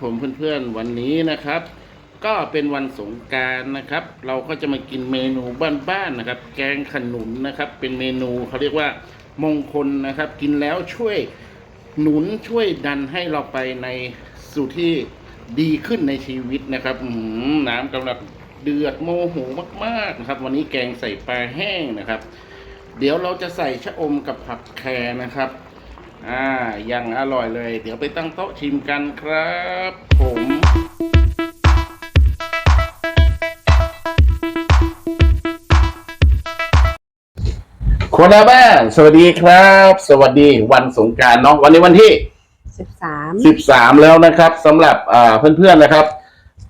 ผมเพื่อนๆวันนี้นะครับ ก็เป็นวันสงการนะครับ เราก็จะมากินเมนูบ้านๆนะครับ แกงขนุนนะครับ เป็นเมนูเขาเรียกว่ามงคลนะครับ กินแล้วช่วยหนุนช่วยดันให้เราไปในสู่ที่ดีขึ้นในชีวิตนะครับหน้ำกำลังเดือดโมโหมากๆนะครับ วันนี้แกงใส่ปลาแห้งนะครับ เดี๋ยวเราจะใส่ชะอมกับผักแครนะครับ อ่ายังอร่อยเลย เดี๋ยวไปตั้งโต๊ะชิมกันครับผมคนละบ้านสวัสดีครับ สวัสดีวันสงกรารเนาะวันนี้วันที่ สิบสาม13 แล้วนะครับสำหรับอ่าเพื่อนๆนะครับ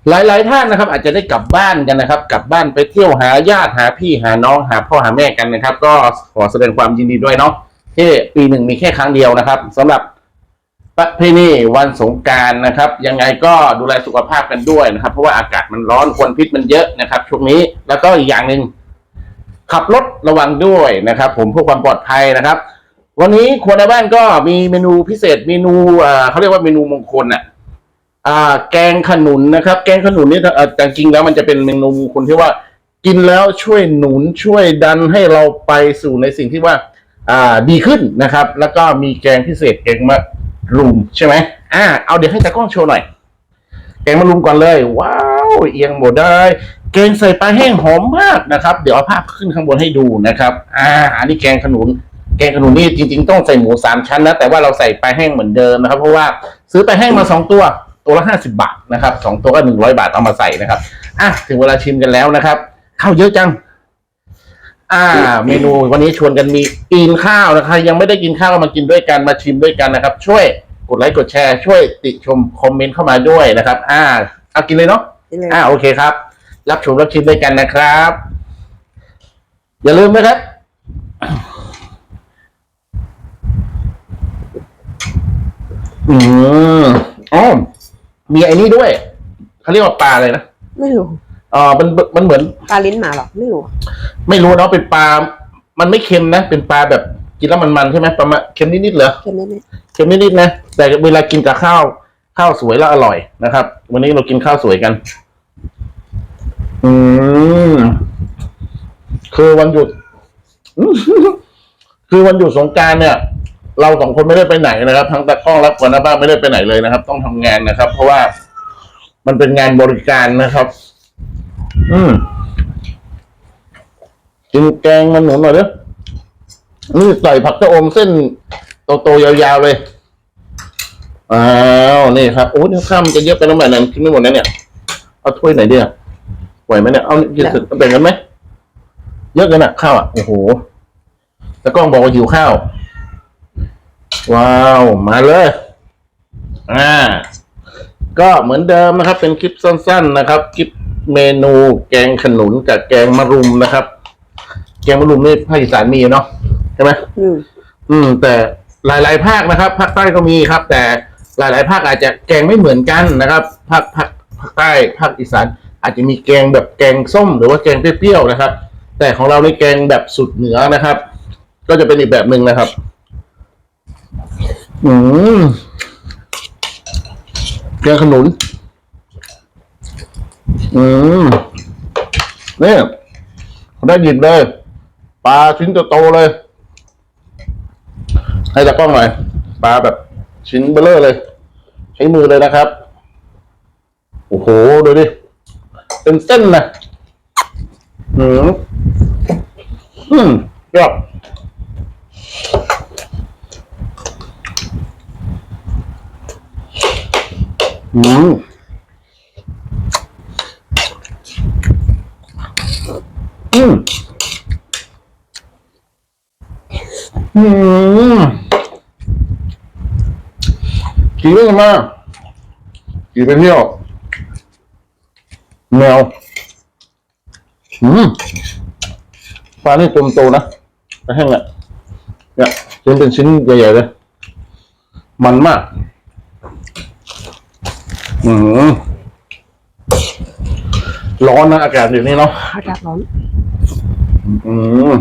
หลายๆท่านนะครับ อาจจะได้กลับบ้านกันนะครับ กลับบ้านไปเที่ยวหาญาติหาพี่หาน้องหาพ่อหาแม่กันนะครับ ก็ขอแสดงความยินดีด้วยเนาะ ที่ปีหนึ่งมีแค่ครั้งเดียวนะครับสำหรับประเพณีวันสงการนะครับ ยังไงก็ดูแลสุขภาพกันด้วยนะครับ เพราะว่าอากาศมันร้อนควันพิษมันเยอะนะครับ ช่วงนี้แล้วก็อีกอย่างหนึ่งขับรถระวังด้วยนะครับ ผมเพื่อความปลอดภัยนะครับ วันนี้ครัวในบ้านก็มีเมนูพิเศษเมนูเขาเรียกว่าเมนูมงคลอะแกงขนุนนะครับ แกงขนุนนี่แต่จริงแล้วมันจะเป็นเมนูมงคลที่ว่า กินแล้วช่วยหนุนช่วยดันให้เราไปสู่ในสิ่งที่ว่า อ่าดีขึ้นนะครับ แล้วก็มีแกงพิเศษแกงมะรุมใช่ไหมอ่าเอาเดี๋ยวให้ตากล้องโชว์หน่อย แกงมะรุมก่อนเลย ว้าวเอียงหมดได้ แกงใส่ปลาแห้งหอมมากนะครับ เดี๋ยวเอาภาพขึ้นข้างบนให้ดูนะครับ อ่าอันนี้แกงขนุนแกงขนุนนี่จริง ๆ ต้องใส่หมูสามชั้นนะแต่ว่าเราใส่ปลาแห้งเหมือนเดิมนะครับ เพราะว่าซื้อปลาแห้งมาสองตัวตัวละห้าสิบาทนะครับสองตัวก็หนึ่งร้อยบาทเอามาใส่นะครับอะถึงเวลาชิมกันแล้วนะครับ ข้าวเยอะจัง อ่า เมนูวันนี้ชวนกันมีกินข้าวนะครับยังไม่ได้กินข้าวก็มากินด้วยกันมาชิมด้วยกันนะครับ ช่วยกดไลค์กดแชร์ช่วยติชมคอมเมนต์เข้ามาด้วยนะครับ อ่าเอากินเลยเนาะนี่เลย อ่าโอเคครับ รับชมรับชิมด้วยกันนะครับ อย่าลืมนะครับ อืมอ๋อมีไอ้นี่ด้วยเขาเรียกว่าปลาอะไรนะ ไม่รู้ อ่ามันมันเหมือนปลาลิ้นหมาเหรอไม่รู้ไม่รู้เนาะเป็นปลา มันไม่เค็มนะ เป็นปลาแบบกินแล้วมันๆใช่ไหมประมาณเค็มนิดๆเหรอแค่นี้เนี่ยเค็มนิดๆนะ แต่เวลากินกับข้าว ข้าวสวยแล้วอร่อยนะครับ วันนี้เรากินข้าวสวยกัน อืมคือวันหยุด คือวันหยุดสงกรารเนี่ย เราสองคนไม่ได้ไปไหนนะครับ ทั้งตะก้องและคนหน้าบ้านไม่ได้ไปไหนเลยนะครับ ต้องทำงานนะครับ เพราะว่ามันเป็นงานบริการนะครับ อืมกินแกงมันหนุนหน่อยเด้อนี่ใส่ผักชะอมเส้นโตๆยาวๆเลย อ้าว นี่ครับโอ้ยข้าวมันจะเยอะไปน้ำมันนั้นกินไม่หมดนะเนี่ย เอาถ้วยไหนดีอะไหวไหมเนี่ย เอากินเสร็จแบ่งกันไหม เยอะกันอะข้าวอะ โอ้โหตะกล้องบอกว่าหิวข้าว ว้าว มาเลย อ่า ก็เหมือนเดิมนะครับ เป็นคลิปสั้น ๆ นะครับ คลิป เมนูแกงขนุนกับแกงมะรุมนะครับ แกงมะรุมนี่ภาคอีสานมีเนาะใช่ไหมอืมอืม แต่หลาย ๆ ภาคนะครับภาคใต้ก็มีครับ แต่หลาย ๆ ภาคอาจจะแกงไม่เหมือนกันนะครับ ภาคภาคภาคใต้ภาคอีสานอาจจะมีแกงแบบแกงส้ม หรือว่าแกงเปรี้ยวๆนะครับ แต่ของเราในแกงแบบสุดเหนือนะครับ ก็จะเป็นอีกแบบหนึ่งนะครับ อืมแกงขนุน อืมเนี่ได้หยิบเลยปลาชิ้นโตๆเลย ให้ตากล้องหน่อยปลาแบบชิ้นเบลเลอร์เลย ใช้มือเลยนะครับ โอ้โหดูดิ เป็นเส้นนะอืมอืมยอดอืม อืมอืมขี่ไปกันมาขี่ไปเที่ยวแมวอืมปลานี่ตัวโตนะปแห้งอะเนี่ยชิ้นเป็นชิ้นใหญ่ๆเลย มันมาก อืมร้อนนะอากาศอยู่นี่เนาะ อากาศร้อน อืม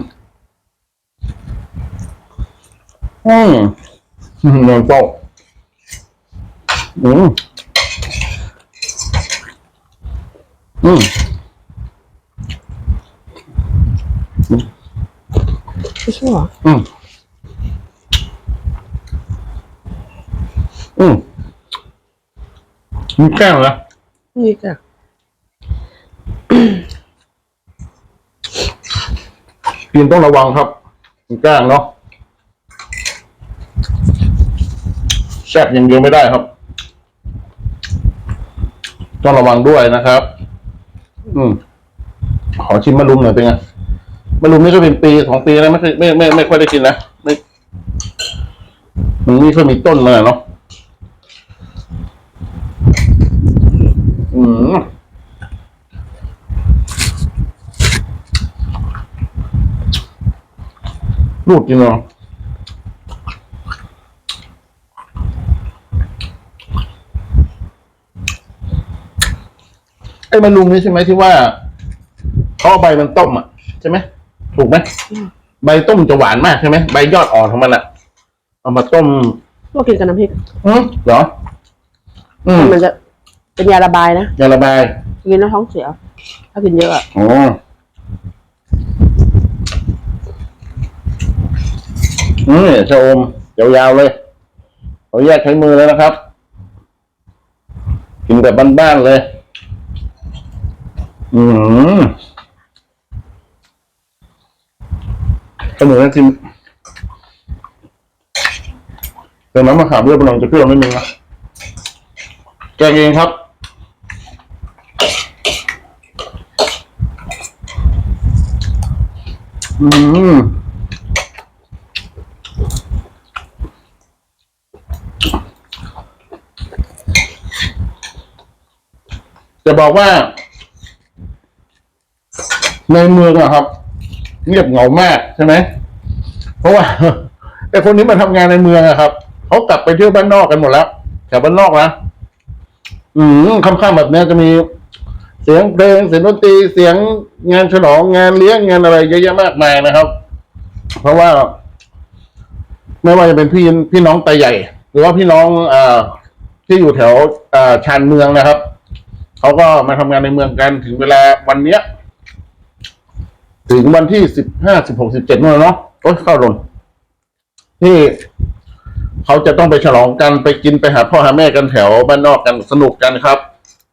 อืมเงินโตอืมอืม不错啊。嗯。嗯。你干了？你干。 กินต้องระวังครับมีแก้งเนาะแซ่บอย่างเดียวไม่ได้ครับ ต้องระวังด้วยนะครับ อืม ขอชิมมะรุมหน่อยเป็นไงมะรุมนี่ก็เป็นปีสองปีแล้วไม่เคยไม่ไม่ไม่ค่อยได้กินนะไม่มันนี่ค่อยมีต้นมาเนาะ รูดจริงเหรอไอ้มะรุมนี่ใช่ไหมที่ว่าเขาเอาใบมันต้มอะใช่ไหมถูกไหมใบต้มจะหวานมากใช่ไหมใบยอดอ่อนของมันอะ เอามาต้มพวกกินกับน้ำพริกอืมเหรอ อืมมันจะเป็นยาระบายนะยาระบายกินแล้วท้องเสีย ถ้ากินเยอะอะอ๋อ อืมชะอมยาวๆเลยขออนุญาตใช้มือเลยนะครับ กินแบบบ้านๆเลย อืมขนมนั้นชิมแต่น้ำมะขามด้วยกำลังจะเปรี้ยวนิดนึงนะแกงเองครับอืม จะบอกว่า ในเมืองอะครับ เงียบเหงามากใช่ไหมเพราะว่าแต่คนนี้มาทำงานในเมืองอะครับเขากลับไปเที่ยวบ้านนอกกันหมดแล้วแถวบ้านนอกนะอืมค่ำๆแบบเนี้ยจะมีเสียงเพลงเสียงดนตรีเสียงงานฉลองงานเลี้ยงงานอะไรเยอะแยะมากมายนะครับ เพราะว่า ไม่ว่าจะเป็นพี่พี่น้องไตใหญ่ หรือว่าพี่น้องอ่าที่อยู่แถวอ่าชานเมืองนะครับ เขาก็มาทำงานในเมืองกันถึงเวลาวันเนี้ย ถึงวันที่สิบห้าสิบหกสิบเจ็ดนู่นแล้วเนาะโอ้ยเข้าหล่นที่เขาจะต้องไปฉลองกันไปกินไปหาพ่อหาแม่กันแถวบ้านนอกกันสนุกกันครับ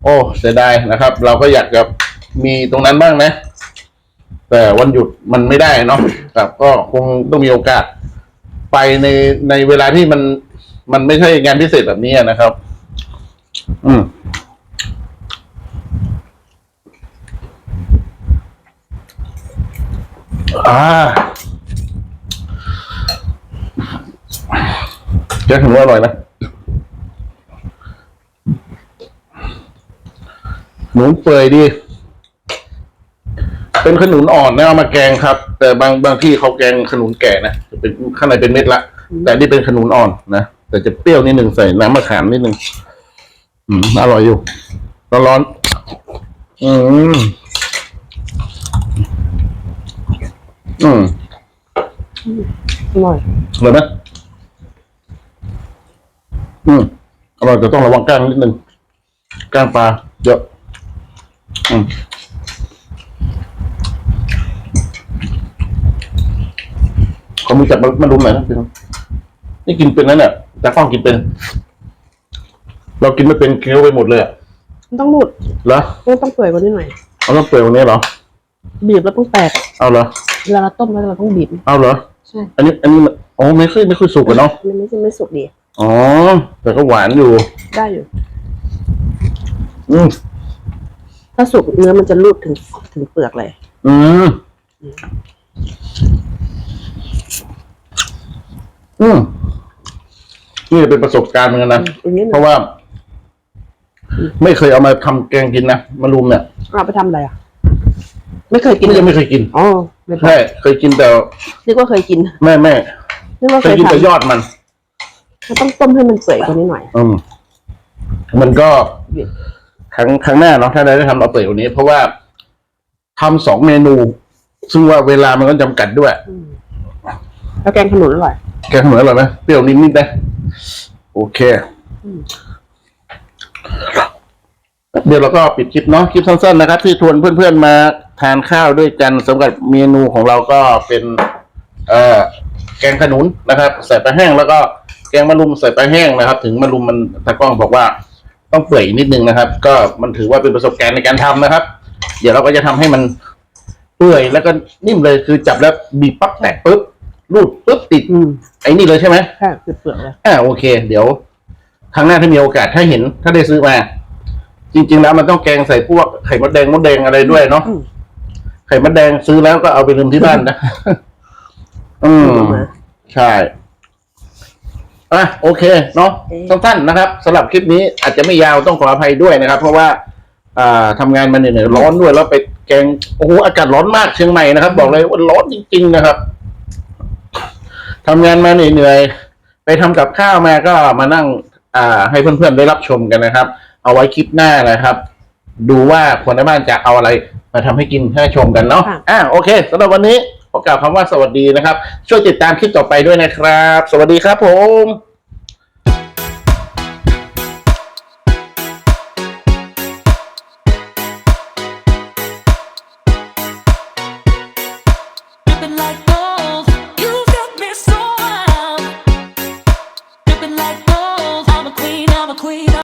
โอ้เสียดายนะครับ เราก็อยากจะมีตรงนั้นบ้างนะ แต่วันหยุดมันไม่ได้เนาะครับ ก็คงต้องมีโอกาส ไปในในเวลาที่มันมันไม่ใช่งานพิเศษแบบนี้นะครับ อืม อ่าแกงขนุนอร่อยนะหนุนเปื่อยดี เป็นขนุนอ่อนนะเอามาแกงครับ แต่บางบางที่เขาแกงขนุนแก่นะจะเป็นข้างในเป็นเม็ดละ แต่นี่เป็นขนุนอ่อนนะแต่จะเปรี้ยวนิดหนึ่งใส่น้ำมะขามนิดหนึ่งอืมอร่อยอยู่ร้อนๆอืม อืมอร่อยอร่อยไหมอืมอร่อยแต่ต้องระวังก้างนิดนึงก้างปลาเยอะ อืมเขามีจับมามาดูหน่อยนะพี่น้องนี่กินเป็นนะเนี่ยแต่ฟ้องกินเป็น เรากินไม่เป็นเคี้ยวไปหมดเลยอะมันต้องหมุดเหรอมันต้องเปื่อยกว่านี้หน่อย เอาต้องเปลือยวันนี้เหรอ บีบแล้วต้องแตก เอาเหรอ เวลาเราต้มแล้วเราต้องบีบเอาเหรอ ใช่อันนี้ อันนี้มันอ๋อไม่ค่อยไม่ค่อยสุกอะเนาะ มันไม่ใช่ไม่สุกดี อ๋อ แต่ก็หวานอยู่ ได้อยู่ อืมถ้าสุกเนื้อมันจะรูดถึงถึงเปลือกเลย อืม อืม นี่เป็นประสบการณ์เหมือนกันนะอันนี้เพราะว่า ไม่เคยเอามาทำแกงกินนะมะรุมเนี่ยเอาไปทำอะไรอะ ไม่เคยกินไม่ยังไม่เคยกิน อ๋อ ไม่ใช่เคยกินแต่นึกว่าเคยกินแม่แม่นึกว่าเคเคยยกินแต่ทำยอดมันมันต้องต้มให้มันเปื่อยกว่านี้หน่อย อืมมันก็บีบครั้งครั้งหน้าเนาะถ้าได้ได้ทำเอาเปิดวันนี้ เพราะว่าทำสองเมนู ซึ่งว่าเวลามันก็จำกัดด้วยอืมแล้วแกงขนุนอร่อย แกงขนมอร่อยไหมเปรี้ยวนิดนิดๆนะโอเค อืม เดี๋ยวเราก็ปิดคลิปเนาะคลิปสั้นๆนะครับ ที่ชวนเพื่อนๆมา ทานข้าวด้วยกันสำหรับเมนูของเราก็เป็นเอ่อแกงขนุนนะครับ ใส่ปลาแห้งแล้วก็แกงมะรุมใส่ปลาแห้งนะครับ ถึงมะรุมมันตากล้องบอกว่าต้องเปื่อยนิดนึงนะครับ ก็มันถือว่าเป็นประสบการณ์ในการทำนะครับ เดี๋ยวเราก็จะทำให้มันเปื่อยแล้วก็นิ่มเลยคือจับแล้วบีบปั๊บแตกปุ๊บรูดปุ๊บติดอืมไอ้นี่เลยใช่ไหมค่ะคือเปลือกเลยอ่าโอเค เดี๋ยวครั้งหน้าถ้ามีโอกาสถ้าเห็น ถ้าได้ซื้อมา จริง ๆ แล้วมันต้องแกงใส่พวกไข่มดแดงมดแดงอะไรด้วยเนาะอืม ไข่มดแดงซื้อแล้วก็เอาไปลืมที่บ้านนะ อืมเอามาใช่อะโอเค เนาะโอเคสั้นๆนะครับสำหรับคลิปนี้อาจจะไม่ยาวต้องขออภัยด้วยนะครับ เพราะว่า อ่าทำงานมาเหนื่อยๆร้อนด้วยแล้วไปแกงโอ้โหอากาศร้อนมากเชียงใหม่นะครับ บอกเลยว่าร้อนจริง ๆ นะครับทำงานมาเหนื่อยๆไปทำกับข้าวมาก็มานั่ง อ่า ให้เพื่อนๆได้รับชมกันนะครับ เอาไว้คลิปหน้านะครับ ดูว่าคนในบ้านจะเอาอะไรมาทำให้กินให้ชมกันเนาะค่ะ อ่าโอเคสำหรับวันนี้ขอกล่าวคำว่าสวัสดีนะครับ ช่วยติดตามคลิปต่อไปด้วยนะครับ สวัสดีครับผม